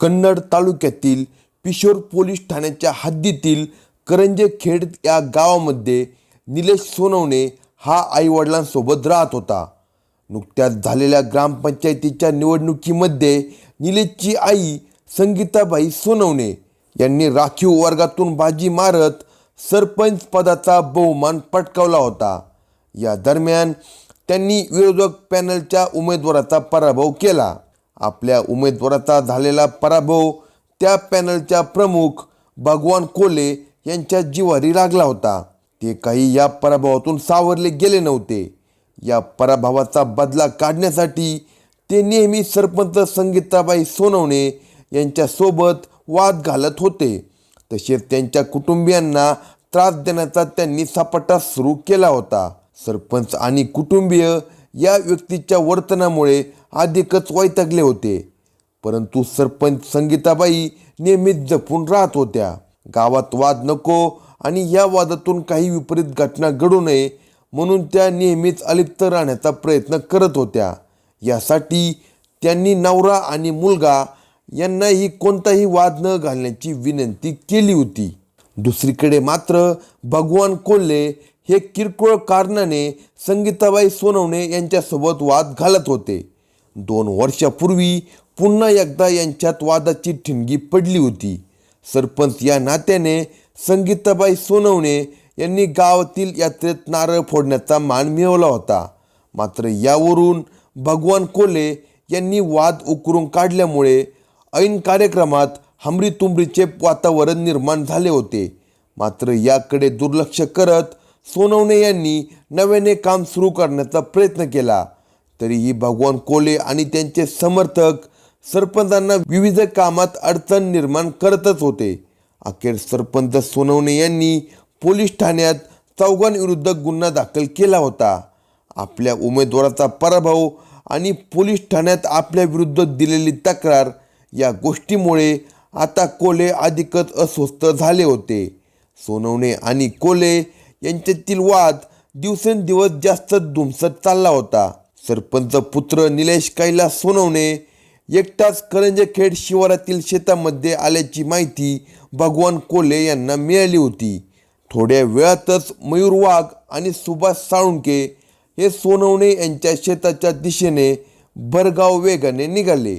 कन्नड तालुक्यातील पिशोर पोलीस ठाण्याच्या हद्दीतील करंजेखेड या गावामध्ये निलेश सोनवणे हा आईवडिलांसोबत राहत होता. नुकत्याच झालेल्या ग्रामपंचायतीच्या निवडणुकीमध्ये निलेशची आई संगीताबाई सोनवणे यांनी राखीव वर्गातून बाजी मारत सरपंच पदाचा बहुमान पटकावला होता. या दरम्यान त्यांनी विरोधक पॅनलच्या उमेदवाराचा पराभव केला. आपल्या उमेदवाराचा झालेला पराभव त्या पॅनलच्या प्रमुख भगवान कोले यांच्या जिवारी लागला होता. ते काही या पराभवातून सावरले गेले नव्हते. या पराभवाचा बदला काढण्यासाठी ते नेहमी सरपंच संगीताबाई सोनवणे यांच्यासोबत वाद घालत होते. तसेच त्यांच्या कुटुंबियांना त्रास देण्याचा त्यांनी सपाटा सुरू केला होता. सरपंच आणि कुटुंबीय या व्यक्तीच्या वर्तनामुळे अधिकच वैतागले होते. परंतु सरपंच संगीताबाई नेहमीच जपून राहत होत्या. गावात वाद नको आणि या वादातून काही विपरीत घटना घडू नये म्हणून त्या नेहमीच अलिप्त राहण्याचा प्रयत्न करत होत्या. यासाठी त्यांनी नवरा आणि मुलगा यांनाही कोणताही वाद न घालण्याची विनंती केली होती. दुसरीकडे मात्र भगवान कोल्हे हे किरकोळ कारणाने संगीताबाई सोनवणे यांच्यासोबत वाद घालत होते. दोन वर्षापूर्वी पुन्हा एकदा यांच्यात वादाची ठिणगी पडली होती. सरपंच या नात्याने संगीताबाई सोनवणे यांनी गावातील यात्रेत नारळ फोडण्याचा मान मिळवला होता. मात्र यावरून भगवान कोले यांनी वाद उकरून काढल्यामुळे ऐन कार्यक्रमात हमरीतुमरीचे वातावरण निर्माण झाले होते. मात्र याकडे दुर्लक्ष करत सोनवणे यांनी नव्याने काम सुरू करण्याचा प्रयत्न केला. तरीही भगवान कोले आणि त्यांचे समर्थक सरपंचांना विविध कामात अडचण निर्माण करतच होते. अखेर सरपंच सोनवणे यांनी पोलीस ठाण्यात चौघांविरुद्ध गुन्हा दाखल केला होता. आपल्या उमेदवाराचा पराभव आणि पोलीस ठाण्यात आपल्या विरुद्ध दिलेली तक्रार या गोष्टीमुळे आता कोले अधिकच अस्वस्थ झाले होते. सोनवणे आणि कोले यांच्यातील वाद दिवसेंदिवस जास्त धुमसत चालला होता. सरपंच पुत्र निलेश कैलास सोनवणे एकटाच करंजखेड शिवारातील शेतामध्ये आल्याची माहिती भगवान कोले यांना मिळाली होती. थोड्या वेळातच मयूर वाघ आणि सुभाष साळुंके हे सोनवणे यांच्या शेताच्या दिशेने भरगाव वेगाने निघाले.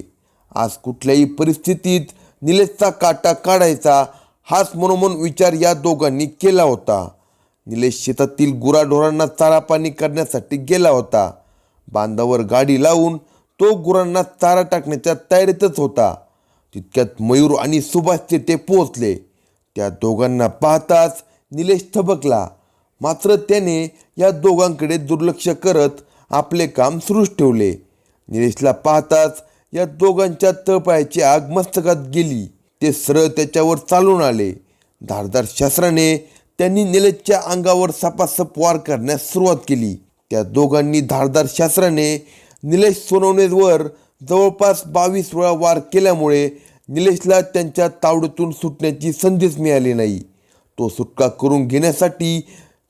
आज कुठल्याही परिस्थितीत निलेशचा काटा काढायचा हाच मनोमन विचार या दोघांनी केला होता. निलेश शेतातील गुराढोरांना चारा पाणी करण्यासाठी गेला होता. बांधावर गाडी लावून तो गुरांना चारा टाकण्याच्या तयारीतच होता. तितक्यात मयूर आणि सुभाष तेथे पोहोचले. त्या दोघांना पाहताच निलेश थबकला. मात्र त्याने या दोघांकडे दुर्लक्ष करत आपले काम सुरूच ठेवले. निलेशला पाहताच या दोघांच्या तळपायाची आग मस्तकात गेली. ते सरळ त्याच्यावर चालून आले. धारदार शस्त्राने त्यांनी निलेशच्या अंगावर सपासप वार करण्यास सुरुवात केली. त्या दोघांनी धारदार शास्त्राने निलेश सोनवणेवर जवळपास बावीस वेळा वार केल्यामुळे निलेशला त्यांच्या तावडीतून सुटण्याची संधीच मिळाली नाही. तो सुटका करून घेण्यासाठी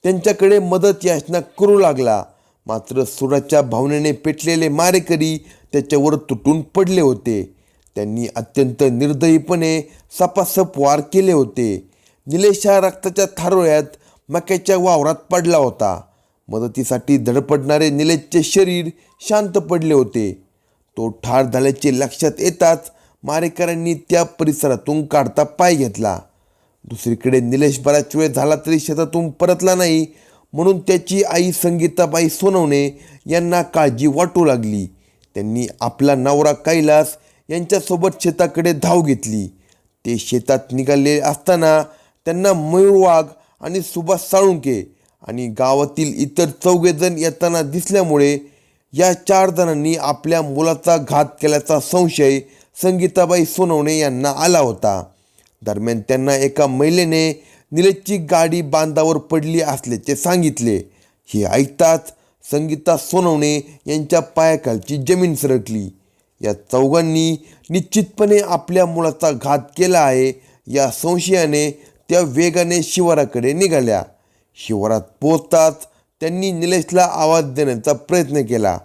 त्यांच्याकडे मदत याचना करू लागला. मात्र सुराच्या भावनेने पेटलेले मारेकरी त्याच्यावर तुटून पडले होते. त्यांनी अत्यंत निर्दयीपणे सपासप वार केले होते. निलेश हा रक्ताच्या थारोळ्यात मक्याच्या वावरात पडला होता. मदतीसाठी धडपडणारे निलेशचे शरीर शांत पडले होते. तो ठार झाल्याचे लक्षात येताच मारेकऱ्यांनी त्या परिसरातून काढता पाय घेतला. दुसरीकडे निलेश बराच वेळ झाला तरी शेतातून परतला नाही म्हणून त्याची आई संगीताबाई सोनवणे यांना काळजी वाटू लागली. त्यांनी आपला नवरा कैलास यांच्यासोबत शेताकडे धाव घेतली. ते शेतात निघाले असताना त्यांना मयूर वाघ आणि सुभाष साळुंके आणि गावातील इतर चौघेजण येताना दिसल्यामुळे या चार जणांनी आपल्या मुलाचा घात केल्याचा संशय संगीताबाई सोनवणे यांना आला होता. दरम्यान त्यांना एका महिलेने निलेशची गाडी बांधावर पडली असल्याचे सांगितले. हे ऐकताच संगीता सोनवणे यांच्या पायाखालची जमीन सरकली. या चौघांनी निश्चितपणे आपल्या मुलाचा घात केला आहे या संशयाने त्या वेगाने शिवाराकडे निघाल्या. शिवारात पोचताच त्यांनी निलेशला आवाज देण्याचा प्रयत्न केला.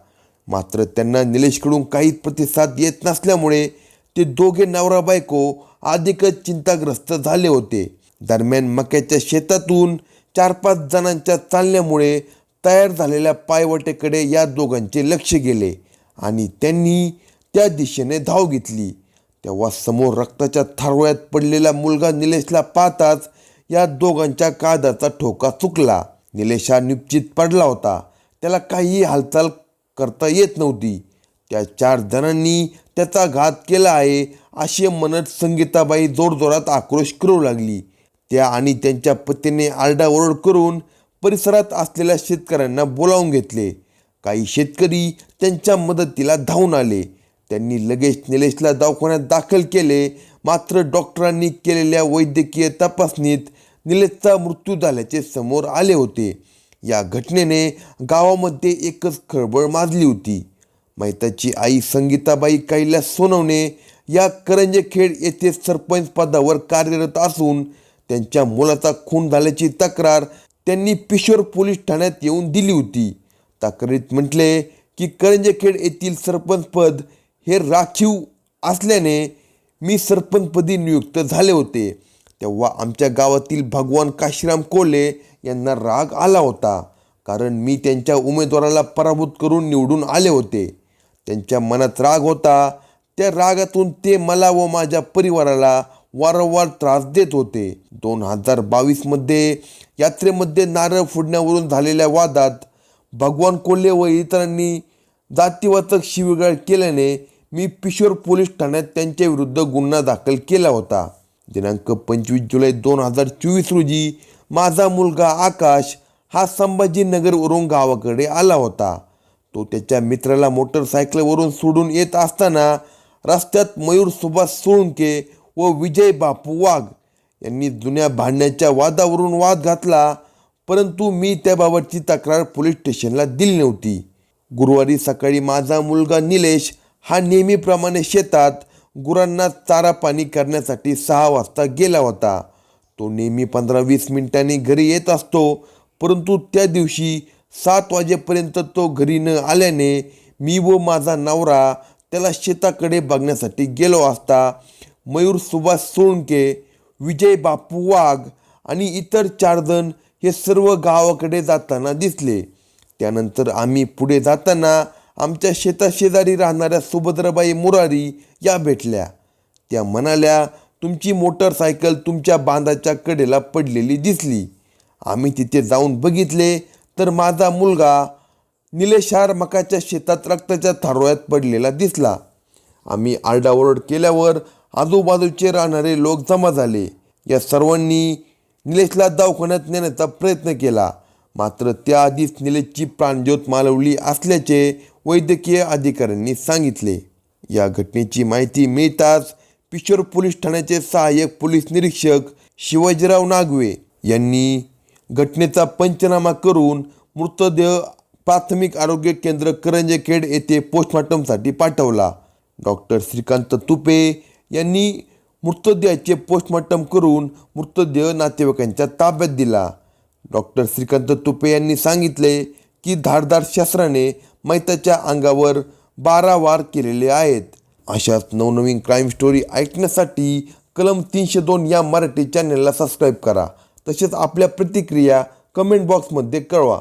मात्र त्यांना निलेशकडून काहीच प्रतिसाद येत नसल्यामुळे ते दोघे नवरा बायको अधिकच चिंताग्रस्त झाले होते. दरम्यान मक्याच्या शेतातून चार पाच जणांच्या चालण्यामुळे तयार झालेल्या पायवटेकडे या दोघांचे लक्ष गेले आणि त्यांनी त्या दिशेने धाव घेतली. तेव्हा समोर रक्ताच्या थारोळ्यात पडलेला मुलगा निलेशला पाहताच या दोघांच्या कादाचा ठोका चुकला. निलेश हा निश्चित पडला होता. त्याला काहीही हालचाल करता येत नव्हती. त्या चार जणांनी त्याचा घात केला आहे असे म्हणत संगीताबाई जोरजोरात आक्रोश करू लागली. त्या आणि त्यांच्या पतीने आरडाओरड करून परिसरात असलेल्या शेतकऱ्यांना बोलावून घेतले. काही शेतकरी त्यांच्या मदतीला धावून आले. त्यांनी लगेच निलेशला दवाखान्यात दाखल केले मात्र डॉक्टरांनी केलेल्या वैद्यकीय तपासणीत निलेशचा मृत्यू झाल्याचे समोर आले होते. या घटनेने गावामध्ये एकच खळबळ माजली होती. मैताची आई संगीताबाई कैलास सोनवणे या करंजेखेड येथे सरपंच पदावर कार्यरत असून त्यांच्या मुलाचा खून झाल्याची तक्रार त्यांनी पिशोर पोलीस ठाण्यात येऊन दिली होती. तक्रारीत म्हटले की करंजेखेड येथील सरपंचपद हे राखीव असल्याने मी सरपंचपदी नियुक्त झाले होते. तेव्हा आमच्या गावातील भगवान काशीराम कोले यांना राग आला होता. कारण मी त्यांच्या उमेदवाराला पराभूत करून निवडून आले होते. त्यांच्या मनात राग होता. त्या रागातून ते मला व माझ्या परिवाराला वारंवार त्रास देत होते. दोन हजार बावीसमध्ये यात्रेमध्ये नारळ फोडण्यावरून झालेल्या वादात भगवान कोल्हे व इतरांनी जातीवाचक शिवीगाळ केल्याने मी पिशोर पोलीस ठाण्यात त्यांच्या विरुद्ध गुन्हा दाखल केला होता. दिनांक पंचवीस जुलै दोन हजार चोवीस रोजी माझा मुलगा आकाश हा संभाजीनगरवरून गावाकडे आला होता. तो त्याच्या मित्राला मोटरसायकलवरून सोडून येत असताना रस्त्यात मयूर सुभाष सोळंके व विजय बापू वाघ यांनी जुन्या भांडण्याच्या वादावरून वाद घातला परंतु मी त्याबाबतची तक्रार पोलीस स्टेशनला दिली नव्हती. गुरुवारी सकाळी माझा मुलगा निलेश हा नेहमीप्रमाणे शेतात गुरांना चारा पाणी करण्यासाठी सहा वाजता गेला होता. तो नेहमी पंधरा वीस मिनिटांनी घरी येत असतो परंतु त्या दिवशी सात वाजेपर्यंत तो घरी न आल्याने मी व माझा नवरा त्याला शेताकडे बघण्यासाठी गेलो असता मयूर सुभाष सोळुंके विजय बापू वाघ आणि इतर चारजण हे सर्व गावाकडे जाताना दिसले. त्यानंतर आम्ही पुढे जाताना आमच्या शेताशेजारी राहणाऱ्या सुभद्राबाई मुरारी या भेटल्या. त्या म्हणाल्या तुमची मोटरसायकल तुमच्या बांधाच्या कडेला पडलेली दिसली. आम्ही तिथे जाऊन बघितले तर माझा मुलगा निलेशार मकाच्या शेतात रक्ताच्या थारोळ्यात पडलेला दिसला. आम्ही आरडाओरड केल्यावर आजूबाजूचे राहणारे लोक जमा झाले. या सर्वांनी निलेशला दवाखान्यात नेण्याचा प्रयत्न केला. मात्र त्याआधीच निलेशची प्राणज्योत मालवली असल्याचे वैद्यकीय अधिकाऱ्यांनी सांगितले. या घटनेची माहिती मिळताच पिशोर पोलीस ठाण्याचे सहाय्यक पोलीस निरीक्षक शिवाजीराव नागवे यांनी घटनेचा पंचनामा करून मृतदेह प्राथमिक आरोग्य केंद्र करंजेखेड येथे पोस्टमॉर्टमसाठी पाठवला. डॉक्टर श्रीकांत तुपे यांनी मृतदेहाचे पोस्टमॉर्टम करून मृतदेह नातेवाईकांच्या ताब्यात दिला. डॉक्टर श्रीकांत तुपे यांनी सांगितले की धारदार शस्त्राने मैताच्या अंगावर बारा वार केलेले आहेत. अशाच नवनवीन क्राईम स्टोरी ऐकण्यासाठी कलम तीनशे दोन या मराठी चॅनलला सबस्क्राईब करा. तसेच आपल्या प्रतिक्रिया कमेंट बॉक्समध्ये कळवा.